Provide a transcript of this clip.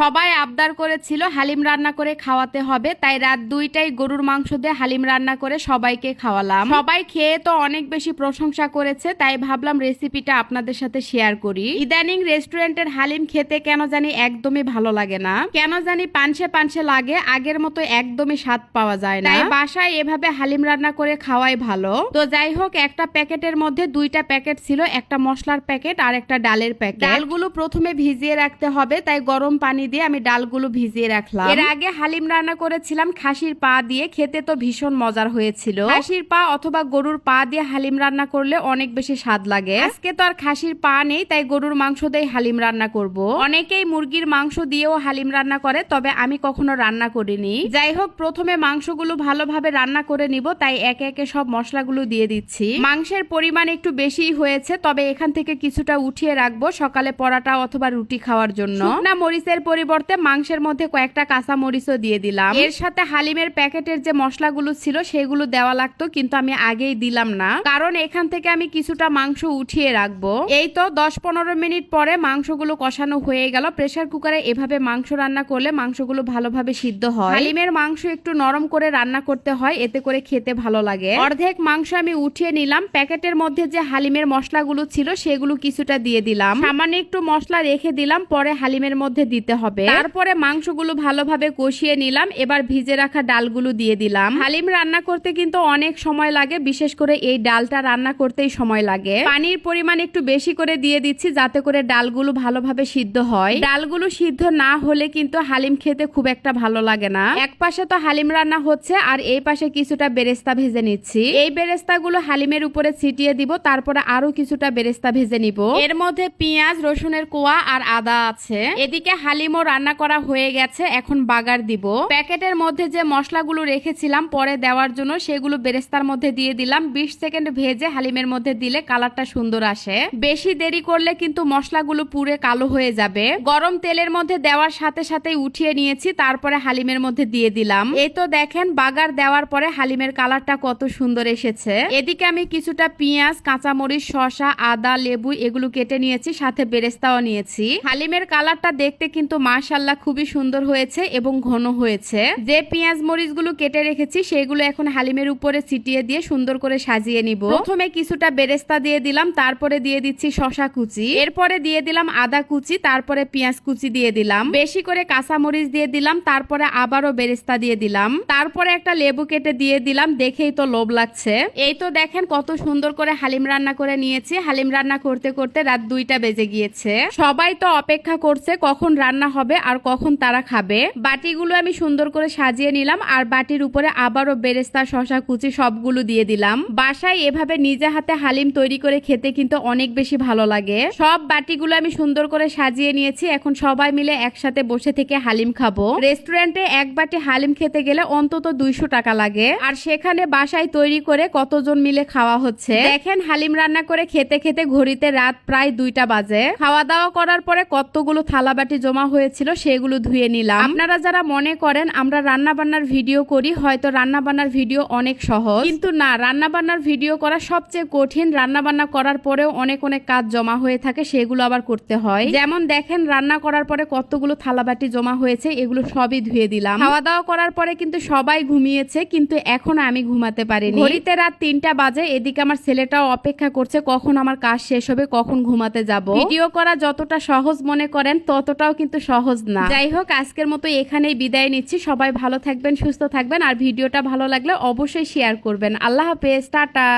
সবাই আবদার করেছিল হালিম রান্না করে খাওয়াতে হবে, তাই রাত দুইটাই গরুর মাংস দিয়ে হালিম রান্না করে সবাইকে খাওয়ালাম। সবাই খেয়ে তো অনেক বেশি প্রশংসা করেছে, তাই ভাবলাম রেসিপিটা আপনাদের সাথে শেয়ার করি। ইদানিং রেস্টুরেন্টের হালিম খেতে কেন জানি একদমই ভালো লাগে না। কেন জানি পানসে পানসে লাগে, আগের মতো একদমই স্বাদ পাওয়া যায় না। বাসায় এভাবে হালিম রান্না করে খাওয়াই ভালো। তো যাই হোক, একটা প্যাকেটের মধ্যে দুইটা প্যাকেট ছিল, একটা মশলার প্যাকেট আর একটা ডালের প্যাকেট। ডালগুলো প্রথমে ভিজিয়ে রাখতে হবে, তাই গরম পানি দিয়ে আমি ডালগুলো ভিজিয়ে রাখলাম। এর আগে হালিম রান্না করেছিলাম, খাসির পা দিয়ে খেতে তো ভীষণ মজার হয়েছিল। খাসির পা অথবা গরুর পা দিয়ে হালিম রান্না করলে অনেক বেশি স্বাদ লাগে। আজকে তো আর খাসির পা নেই, তাই গরুর মাংস দিয়ে হালিম রান্না করব। অনেকেই মুরগির মাংস দিয়েও হালিম রান্না করে, তবে আমি কখনো রান্না করিনি। যাই হোক, প্রথমে মাংসগুলো ভালোভাবে রান্না করে নিব, তাই একে একে সব মশলাগুলো দিয়ে দিচ্ছি। মাংসের পরিমাণ একটু বেশি হয়েছে, তবে এখান থেকে কিছুটা উঠিয়ে রাখব সকালে পরাটা অথবা রুটি খাওয়ার জন্য। না মরিচের পরিবর্তে মাংসের মধ্যে কয়েকটা কাঁচা মরিচও দিয়ে দিলাম। এর সাথে হালিমের প্যাকেটের যে মশলাগুলো ছিল, সেগুলো দেওয়া লাগতো, কিন্তু আমি আগেই দিলাম না। কারণ এখান থেকে আমি কিছুটা মাংস উঠিয়ে রাখব। এই তো দশ পনেরো মিনিট পরে মাংসগুলো কষানো হয়ে গেল। প্রেসার কুকারে এভাবে মাংস রান্না করলে মাংসগুলো ভালোভাবে সিদ্ধ হয়। হালিমের মাংস একটু নরম করে রান্না করতে হয়, এতে করে খেতে ভালো লাগে। অর্ধেক মাংস আমি উঠিয়ে নিলাম। প্যাকেটের মধ্যে যে হালিমের মশলাগুলো ছিল, সেগুলো কিছুটা দিয়ে দিলাম। সামান্য একটু মশলা রেখে দিলাম, পরে হালিমের মধ্যে দিতে হবে। তারপরে মাংসগুলো ভালোভাবে কষিয়ে নিলাম। এবার ভিজে রাখা ডালগুলো দিয়ে দিলাম। হালিম রান্না করতে কিন্তু অনেক সময় লাগে, বিশেষ করে এই ডালটা রান্না করতেই সময় লাগে। পানির পরিমাণ একটু বেশি করে দিয়ে দিচ্ছি, যাতে করে ডালগুলো ভালোভাবে সিদ্ধ হয়। ডালগুলো সিদ্ধ না হলে কিন্তু হালিম খেতে খুব একটা ভালো লাগে না। এক পাশে তো হালিম রান্না হচ্ছে, আর এই পাশে কিছুটা বেরেস্তা ভেজে নিচ্ছি। এই বেরেস্তাগুলো হালিমের উপরে ছিটিয়ে দিব, তারপরে আরও কিছুটা বেরেস্তা ভেজে নিব। এর মধ্যে পেঁয়াজ, রসুনের কোয়া আর আদা আছে। এদিকে হালিমও রান্না করা হয়ে গেছে, এখন বাগার দিব। প্যাকেটের মধ্যে যে মশলাগুলো রেখেছিলাম পরে দেওয়ার জন্য সেগুলো বেরেস্তার মধ্যে দিয়ে দিলাম। বিশ সেকেন্ড ভেজে হালিমের মধ্যে দিলে কালারটা সুন্দর আসে। বেশি দেরি করলে কিন্তু মশলাগুলো পুরে কালো হয়ে যাবে। গরম তেলের মধ্যে দেওয়ার সাথে সাথে উঠিয়ে নিয়েছি, তারপরে হালিমের মধ্যে দিয়ে দিলাম। এই তো দেখেন, বাগার দেওয়ার পরে হালিমের কালারটা কত সুন্দর এসেছে। এদিকে আমি কিছুটা পেঁয়াজ, কাঁচামরিচ, শসা, আদা, লেবু এগুলো কেটে নিয়েছি, সাথে বেরেস্তাও নিয়েছি। হালিমের কালারটা দেখতে কিন্তু মাশাল্লাহ খুবই সুন্দর হয়েছে এবং ঘন হয়েছে। যে পেঁয়াজ মরিচগুলো কেটে রেখেছি, সেগুলো এখন হালিমের উপরে ছিটিয়ে দিয়ে সুন্দর করে সাজিয়ে নিব। প্রথমে কিছুটা বেরেস্তা দিয়ে দিলাম, তারপরে দিয়ে দিচ্ছি শশা কুচি। এরপরে দিয়ে দিলাম আদা কুচি, তারপরে পেঁয়াজ কুচি দিয়ে দিলাম। বেশি করে কাঁচা মরিচ দিয়ে দিলাম, তারপরে আবারও বেরেস্তা দিয়ে দিলাম। তারপরে একটা লেবু কেটে দিয়ে দিলাম, দেখেই তো লোভ লাগছে। এই তো দেখেন কত সুন্দর করে হালিম রান্না করে নিয়েছি। হালিম রান্না করতে করতে রাত দুইটা বেজে গিয়েছে। সবাই তো অপেক্ষা করছে কখন রান্না হবে আর কখন তারা খাবে। বাটিগুলো আমি সুন্দর করে সাজিয়ে নিলাম আর বাটির উপরে আবারও বেরেস্তা শশা কুচি সবগুলো দিয়ে দিলাম। বাসায় এভাবে নিজে হাতে হালিম তৈরি করে খেতে কিন্তু অনেক বেশি ভালো লাগে। সব বাটিগুলো আমি সুন্দর করে সাজিয়ে নিয়েছি। এখন সবাই মিলে একসাথে বসে থেকে হালিম খাব। রেস্টুরেন্টে এক বাটি হালিম খেতে গেলে অন্তত দুইশো টাকা লাগে। আর সেখানে বাসায় তৈরি করে কতজন মিলে খাওয়া হচ্ছে। দেখেন হালিম রান্না করে খেতে খেতে ঘড়িতে রাত প্রায় দুইটা বাজে। খাওয়া দাওয়া করার পরে কতগুলো থালা বাটি জমা হয়েছিল, সেগুলো ধুয়ে নিলাম। আপনারা যারা মনে করেন, আমরা রান্না বান্নার ভিডিও করি, হয়তো রান্না বান্নার ভিডিও অনেক সহজ। কিন্তু না রান্না বান্নার ভিডিও করা সবচেয়ে কঠিন। রান্না বান্না করার পরেও অনেক অনেক কাজ জমা হয়ে থাকে, সেগুলো আবার করতে হয়। যেমন দেখেন, রান্না করার পরে কতগুলো থালা বাটি জমা হয়েছে, এগুলো সবই ধুয়ে দিলাম। খাওয়া দাওয়া করার পরে কিন্তু সবাই ঘুমিয়েছে, কিন্তু এখন আমি ঘুমাতে পারিনি। ঘড়িতে রাত তিনটা বাজে, এদিকে আমার ছেলেটাও অপেক্ষা করছে, কখন আমার কাজ শেষ হবে, কখন ঘুমাতে যাব। ভিডিও করা যতটা সহজ মনে করেন, ততটাও কিন্তু সহজ না। যাই হোক, আজকের মতো এখানেই বিদায় নিচ্ছি। সবাই ভালো থাকবেন, সুস্থ থাকবেন, আর ভিডিওটা ভালো লাগলে অবশ্যই শেয়ার করবেন। আল্লাহ হাফেজ, টাটা।